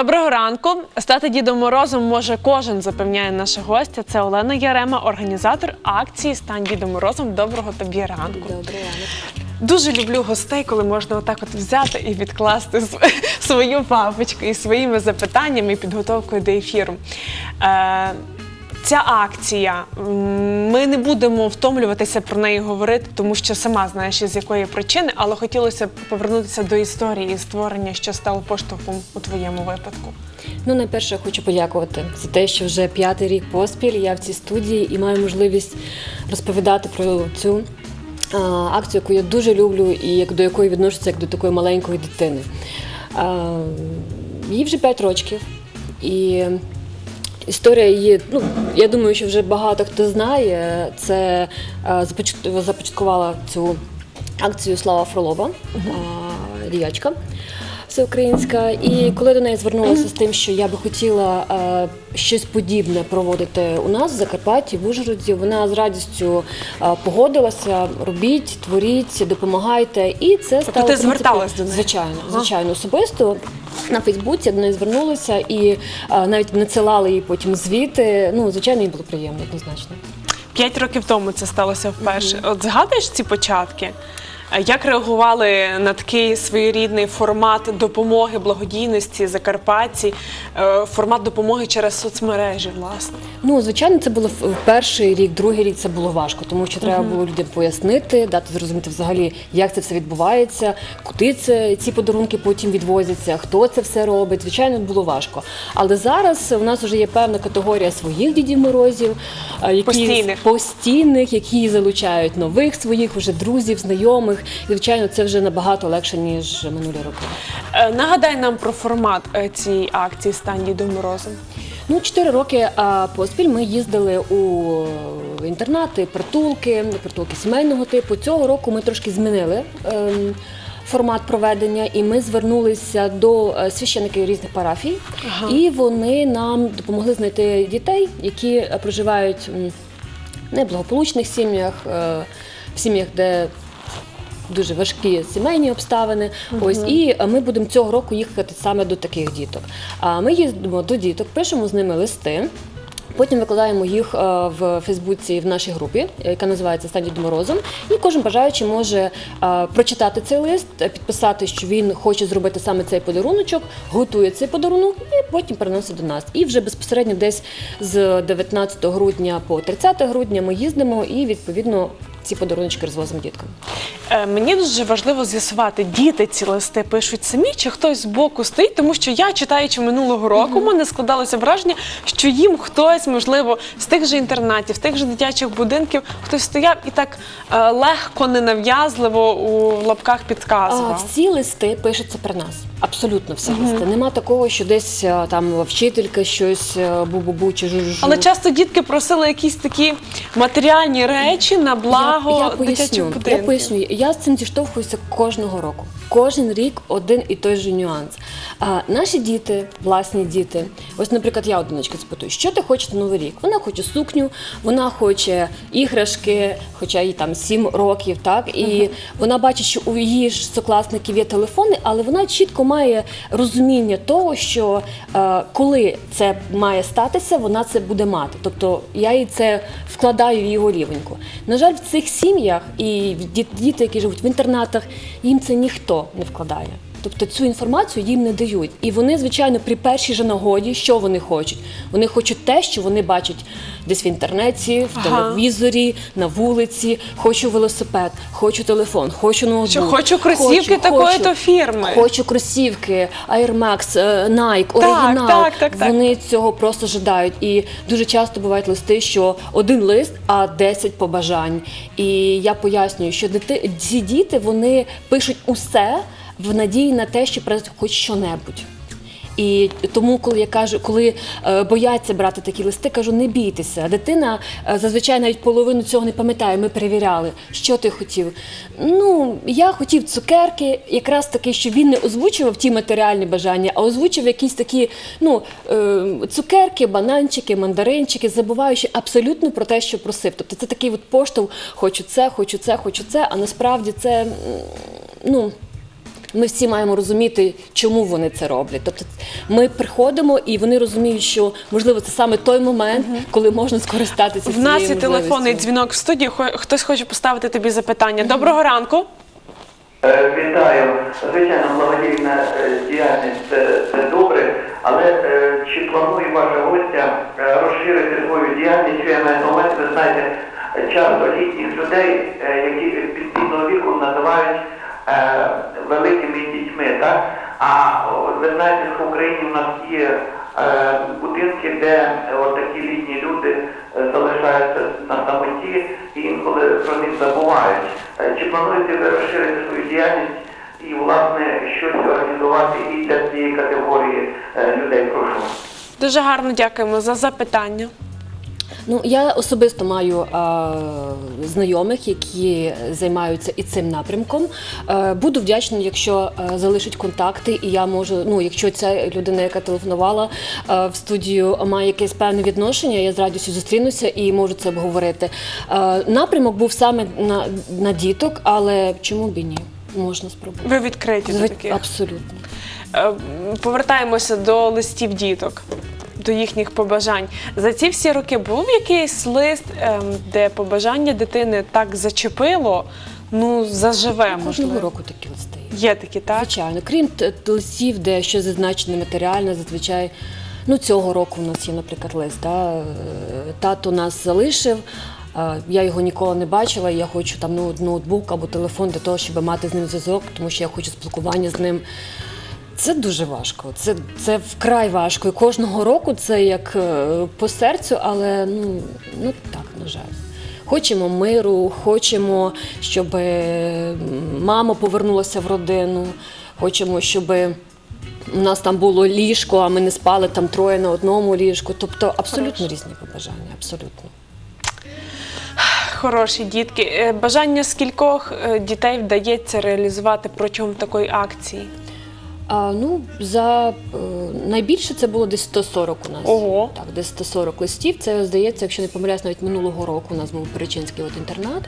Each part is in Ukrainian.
Доброго ранку. Стати Дідом Морозом може кожен, запевняє наша гостя. Це Олена Ярема, організатор акції Стань Дідом Морозом. Доброго тобі ранку. Доброго ранку. Дуже люблю гостей, коли можна отак от взяти і відкласти свою папочку і своїми запитаннями і підготовкою до ефіру. Е, Ця акція, ми не будемо втомлюватися про неї говорити, тому що сама знаєш із якої причини, але хотілося б повернутися до історії створення, що стало поштовхом у твоєму випадку. Ну, найперше, я хочу подякувати за те, що вже п'ятий рік поспіль я в цій студії і маю можливість розповідати про цю акцію, яку я дуже люблю і як до якої відношуся як до такої маленької дитини. Їй вже 5 років. І історія її, ну я думаю, що вже багато хто знає. Це а, започаткувала цю акцію Слава Фролова, діячка всеукраїнська. І коли до неї звернулася з тим, що я би хотіла е, щось подібне проводити у нас в Закарпатті, в Ужгороді, вона з радістю е, погодилася. Робіть, творіть, допомагайте. І це стало Тобто ти в принципі, зверталась до неї? Звичайно, звичайно, особисто. На Фейсбуці до неї звернулися і е, навіть надсилали їй потім звіти. Ну, звичайно, їй було приємно, однозначно. П'ять років тому це сталося вперше. От згадуєш ці початки? Як реагували на такий своєрідний формат допомоги благодійності Закарпатті, е, формат допомоги через соцмережі, власне? Ну, звичайно, це було в в перший рік, другий рік це було важко, тому що треба було людям пояснити, дати зрозуміти взагалі, як це все відбувається, куди це ці подарунки потім відвозяться, хто це все робить. Звичайно, було важко. Але зараз у нас вже є певна категорія своїх дідів морозів, е, які Постійних. постійних, які залучають нових своїх уже друзів, знайомих. І звичайно, це вже набагато легше ніж минулі роки. Е, Нагадай нам про формат е, цієї акції Стань Дідом Морозом. Ну, чотири роки а, поспіль ми їздили у інтернати, притулки, притулки сімейного типу. Цього року ми трошки змінили. ем, Формат проведення, і ми звернулися до е, священиків різних парафій, і вони нам допомогли знайти дітей, які е, проживають м, в неблагополучних сім'ях, е, в сім'ях, де дуже важкі сімейні обставини. Ось і е, ми будемо цього року їхати саме до таких діток. А ми їздимо до діток, пишемо з ними листи. Потім викладаємо їх е, в Фейсбуці в нашій групі, яка називається Стань Морозом. І кожен бажаючий може е, прочитати цей лист, підписати, що він хоче зробити саме цей подаруночок, готує цей подарунок і потім переносить до нас. І вже безпосередньо десь з 19 грудня по 30 грудня ми їздимо і відповідно ці подаруночки розвозимо діткам. Е, Мені дуже важливо з'ясувати, діти ці листи пишуть самі, чи хтось збоку стоїть, тому що я, читаючи минулого року, у мене складалося враження, що їм хтось, можливо, з тих же інтернатів, з тих же дитячих будинків, хтось стояв і так е, легко, ненав'язливо у лапках А, підказував. всі листи пишуться про нас. Абсолютно всі листи. Нема такого, що десь а, там вчителька щось а, бу-бу-бу чи жу-жу-жу. Але часто дітки просили якісь такі матеріальні речі на благо я, я дитячих поясню, будинків. я поясню. Я з цим зіштовхуюся кожного року. Кожен рік один і той же нюанс. А, наші діти, власні діти, ось, наприклад, я одиночка запитую, що ти хочеш на новий рік? Вона хоче сукню, вона хоче іграшки, хоча їй там 7 років, так і вона бачить, що у її ж сокласників є телефони, але вона чітко має розуміння того, що е, коли це має статися, вона це буде мати. Тобто я їй це вкладаю в її голівеньку. На жаль, в цих сім'ях і ді- діти, які живуть в інтернатах, їм це ніхто не вкладає. Тобто цю інформацію їм не дають. І вони, звичайно, при першій же нагоді, що вони хочуть? Вони хочуть те, що вони бачать десь в інтернеті, в Ага. телевізорі, на вулиці. Хочу велосипед, хочу телефон, хочу ноутбук. Що хочу кросівки такої-то фірми. Хочу кросівки, Air Max, е, Nike, оригінал. так, так, так. Вони цього просто жадають. І дуже часто бувають листи, що один лист, а 10 побажань. І я пояснюю, що ці діти вони пишуть усе в надії на те, що прийде хоч що-небудь. І тому, коли я кажу, коли е, бояться брати такі листи, кажу, не бійтеся. Дитина е, зазвичай навіть половину цього не пам'ятає. Ми перевіряли, що ти хотів. Ну, я хотів цукерки, якраз таки, що він не озвучував ті матеріальні бажання, а озвучив якісь такі ну, е, цукерки, бананчики, мандаринчики, забуваючи абсолютно про те, що просив. Тобто це такий от поштовх, хочу це, хочу це, хочу це, а насправді це ну. Ми всі маємо розуміти, чому вони це роблять. Тобто ми приходимо і вони розуміють, що можливо це саме той момент, коли можна скористатися В нас є телефонний дзвінок в студії. Хо- Хтось хоче поставити тобі запитання. Доброго ранку. Е, Вітаю. Звичайно, благодійна е, діяльність це, це добре, але е, чи планує ваша гостя е, розширити свою діяльність? Я маю на увазі, ви знаєте, часто літніх людей, е, які підпільного віку називають великими дітьми, так? А ви знаєте, що в Україні у нас є е, будинки, де е, такі літні люди е, залишаються на самоті і інколи про них забувають. Е, Чи плануєте ви розширити свою діяльність і, власне, щось організувати і для цієї категорії е, людей? Прошу. Дуже гарно дякуємо за запитання. Ну я особисто маю а, знайомих, які займаються і цим напрямком. Е, буду вдячна, якщо е, залишать контакти, і я можу. Ну, якщо ця людина, яка телефонувала е, в студію, має якесь певне відношення, я з радістю зустрінуся і можу це обговорити. Е, напрямок був саме на, на діток, але чому б і ні? Можна спробувати. Ви відкриті до таких. Абсолютно. Е, Повертаємося до листів діток, до їхніх побажань. За ці всі роки був якийсь лист, ем, де побажання дитини так зачепило, ну заживе Кожного можливо. року такі листи. Є такі, так? Звичайно, крім листів, де щось зазначене матеріально, зазвичай. Ну, цього року у нас є, наприклад, лист. Да? е, Тато нас залишив. Я його ніколи не бачила. Я хочу там ну, ноутбук або телефон для того, щоб мати з ним зв'язок, тому що я хочу спілкування з ним. Це дуже важко. Це, це вкрай важко. І кожного року це як е, по серцю, але ну, ну так, на жаль. Хочемо миру, хочемо, щоб е, мама повернулася в родину, хочемо, щоб у нас там було ліжко, а ми не спали там троє на одному ліжку. Тобто абсолютно різні побажання, абсолютно. Хороші дітки. Е, Бажання скількох дітей вдається реалізувати протягом такої акції? А, ну, за е, найбільше це було десь 140 у нас. Ого. Так, десь 140 листів. Це здається, якщо не помиляюсь, навіть минулого року у нас був Перечинський от інтернат,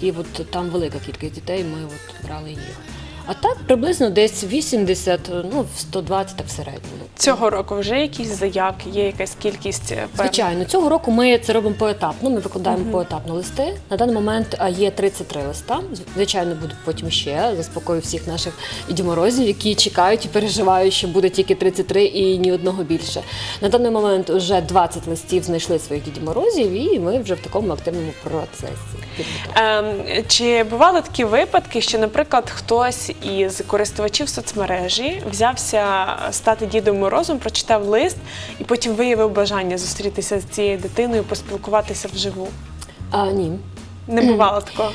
і от там велика кількість дітей. Ми от брали їх. А так приблизно десь 80, ну 120 так в середньому. Цього року вже якісь заявки, є якась кількість е. Звичайно, цього року ми це робимо поетапно. Ми викладаємо поетапно листи. На даний момент є 33 листа. Звичайно, будуть потім ще. Заспокою всіх наших дідіморозів, які чекають і переживають, що буде тільки 33 і ні одного більше. На даний момент вже 20 листів знайшли своїх дідіморозів, і ми вже в такому активному процесі. Ем, чи бували такі випадки, що, наприклад, хтось із користувачів соцмережі взявся стати Дідом Морозом, прочитав лист і потім виявив бажання зустрітися з цією дитиною, поспілкуватися вживу? А, ні. Не бувало такого.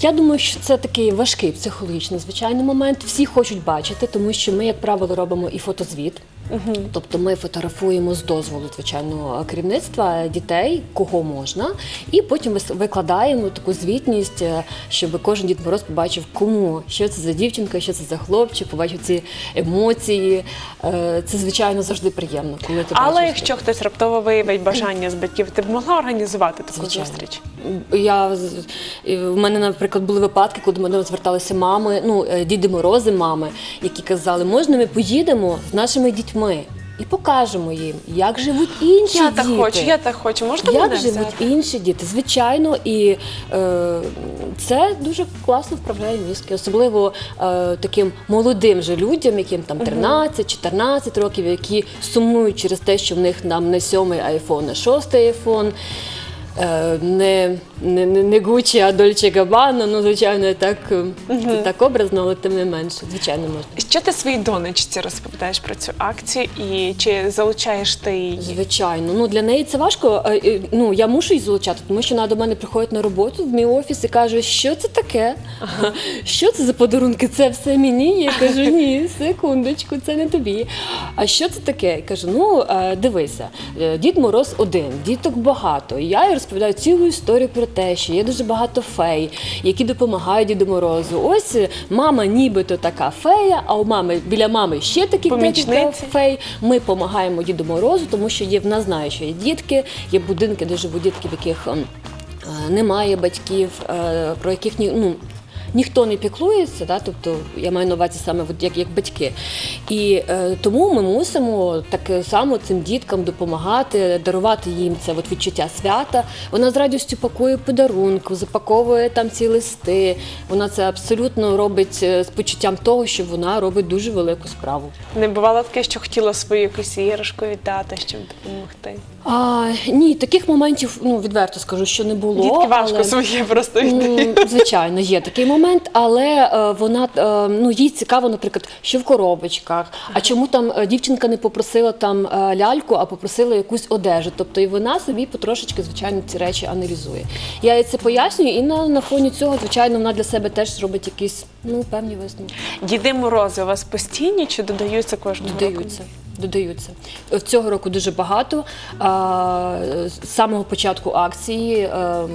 Я думаю, що це такий важкий психологічний звичайний момент. Всі хочуть бачити, тому що ми, як правило, робимо і фотозвіт. Тобто ми фотографуємо з дозволу звичайного керівництва дітей, кого можна, і потім викладаємо таку звітність, е, щоб кожен дід Мороз побачив, кому що це за дівчинка, що це за хлопчик, побачив ці емоції. Е, Це звичайно завжди приємно, коли ти Але бачиш. якщо хтось раптово виявить бажання з батьків, ти б могла організувати таку Звичайно. зустріч? Я в мене, наприклад, були випадки, коли до мене зверталися мами, ну е, діди морози, мами, які казали, можна ми поїдемо з нашими дітьми і покажемо їм, як живуть інші Я діти. так хочу, я так хочу. Можна Як мене живуть взяти? інші діти? Звичайно, і е, це дуже класно вправляє мізки, особливо е, таким молодим же людям, яким там 13-14 років, які сумують через те, що в них нам не сьомий айфон, а шостий айфон. Е, Не, не, не, Гуччі, а Дольче Габбана, ну, звичайно, так, це так образно, але тим не менше, звичайно, можна. Що ти своїй донечці розповідаєш про цю акцію і чи залучаєш ти її? Звичайно, ну для неї це важко. Ну я мушу її залучати, тому що вона до мене приходить на роботу в мій офіс і каже, що це таке? Що це за подарунки? Це все мені. Я кажу, ні, секундочку, це не тобі. А що це таке? Я кажу, ну е, дивися, е, дід Мороз один, діток багато. Я розповідаю цілу історію про те, що є дуже багато фей, які допомагають Діду Морозу. Ось е, мама нібито така фея, а у мами біля мами ще такі декілька фей. Ми допомагаємо Діду Морозу, тому що є в нас знає, що є дітки, є будинки, де живуть дітки, в яких ем, е, немає батьків, е, про яких ні, ну. Ніхто не піклується, да, тобто я маю на увазі саме от як, як батьки. І е, тому ми мусимо так само цим діткам допомагати, дарувати їм це от відчуття свята. Вона з радістю пакує подарунку, запаковує там ці листи. Вона це абсолютно робить е, з почуттям того, що вона робить дуже велику справу. Не бувало таке, що хотіла свою якусь іграшку віддати, щоб допомогти. А, ні, таких моментів, ну відверто скажу, що не було. Дітки важко але... своє просто М, віддають. Звичайно, є такий момент, але е, вона е, ну їй цікаво, наприклад, що в коробочках. А чому там е, дівчинка не попросила там ляльку, а попросила якусь одежу? Тобто і вона собі потрошечки, звичайно, ці речі аналізує. Я їй це пояснюю, і на, на фоні цього, звичайно, вона для себе теж робить якісь ну певні висновки. Діди морози у вас постійні чи додаються кожного року? Додаються. Додаються цього року дуже багато. З самого початку акції ем,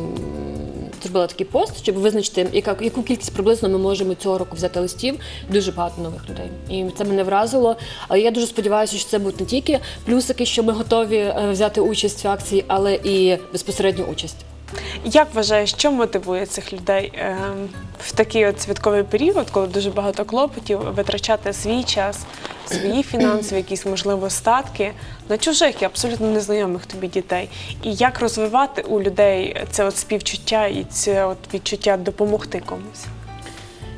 зробила такий пост, щоб визначити, яка яку кількість приблизно ми можемо цього року взяти листів. Дуже багато нових людей. І це мене вразило. Але я дуже сподіваюся, що це будуть не тільки плюсики, що ми готові е, взяти участь в акції, але і безпосередню участь. Як вважаєш, що мотивує цих людей ем, в такий от святковий період, коли дуже багато клопотів, витрачати свій час, свої фінансові, якісь можливо статки на чужих і абсолютно незнайомих тобі дітей? І як розвивати у людей це от співчуття і це от відчуття допомогти комусь?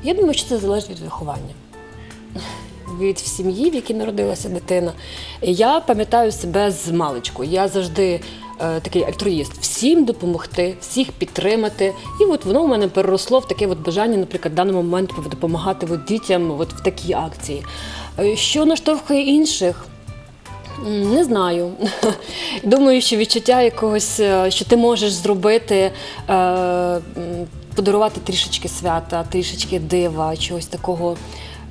Я думаю, що це залежить від виховання. Від сім'ї, в якій народилася дитина. Я пам'ятаю себе з маличку. Я завжди такий альтруїст. Всім допомогти, всіх підтримати. І от воно в мене переросло в таке от бажання, наприклад, в даний момент допомагати от дітям от в такій акції. Е, Що наштовхує інших? Не знаю. Думаю, що відчуття якогось, е, що ти можеш зробити, е, подарувати трішечки свята, трішечки дива, чогось такого.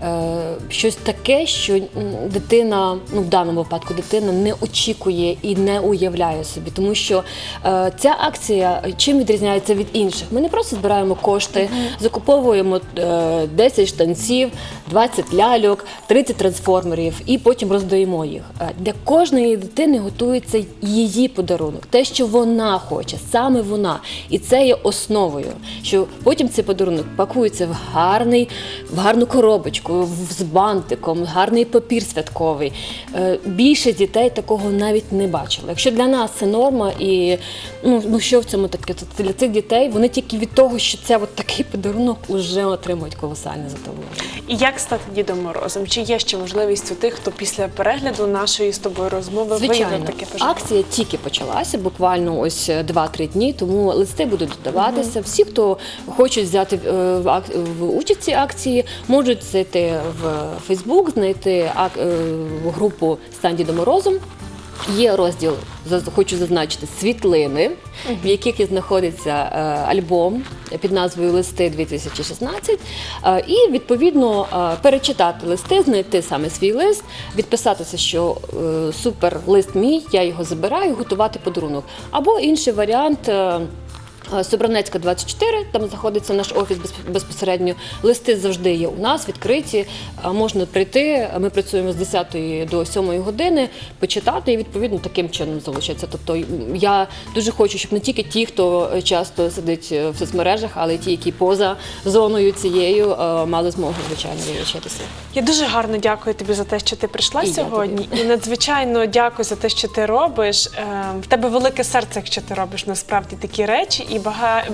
Е, Щось таке, що дитина, ну в даному випадку дитина не очікує і не уявляє собі, тому що е, ця акція чим відрізняється від інших? Ми не просто збираємо кошти, закуповуємо е, 10 штанців, 20 ляльок, 30 трансформерів і потім роздаємо їх. Е, Для кожної дитини готується її подарунок, те, що вона хоче, саме вона. І це є основою. Що потім цей подарунок пакується в гарний, в гарну коробочку, в- з бантиком, гарний папір святковий. Е, Більше дітей такого навіть не бачили. Якщо для нас це норма, і ну, ну що в цьому таке? Це для цих дітей вони тільки від того, що це от такий подарунок, вже отримують колосальне задоволення. І як стати Дідом Морозом? Чи є ще можливість у тих, хто після перегляду нашої з тобою розмови виявив таке бажання? акція тільки почалася, буквально ось е, 2-3 дні, тому листи будуть додаватися. Всі, хто хочуть взяти е, в, ак- в участь в цій акції, можуть зайти в Фейсбук, знайти е, групу «Стань Дідом Морозом». Є розділ, хочу зазначити, світлини, в яких знаходиться е, альбом під назвою Листи 2016. Е, і відповідно перечитати листи, знайти саме свій лист, відписатися, що супер лист мій, я його забираю, готувати подарунок. Або інший варіант. Е, Собранецька 24, там знаходиться наш офіс безп- безпосередньо. Листи завжди є у нас відкриті. е, Можна прийти. Ми працюємо з 10 до 7 години, почитати і відповідно таким чином залучитися. Тобто я дуже хочу, щоб не тільки ті, хто е, часто сидить в соцмережах, але й ті, які поза зоною цією, мали змогу звичайно долучитися. Я дуже гарно дякую тобі за те, що ти прийшла І сьогодні. І надзвичайно дякую за те, що ти робиш. В тебе велике серце, якщо ти робиш насправді такі речі. І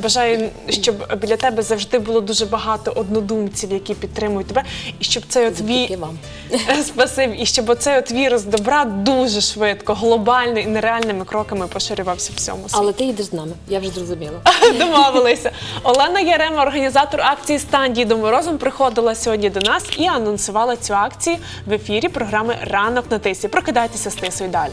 бажаю, щоб біля тебе завжди було дуже багато однодумців, які підтримують тебе, і щоб цей Завдяки вам. Спасибі. І щоб оцей от вірус добра дуже швидко, глобально і нереальними кроками поширювався всьому світі. Але ти їдеш з нами, я вже зрозуміла. Домовилися. Олена Ярема, організатор акції Стань Дідом Морозом, приходила сьогодні до нас і анонсувала цю акцію в ефірі програми Ранок на тисі. Прокидайтеся з тисою далі.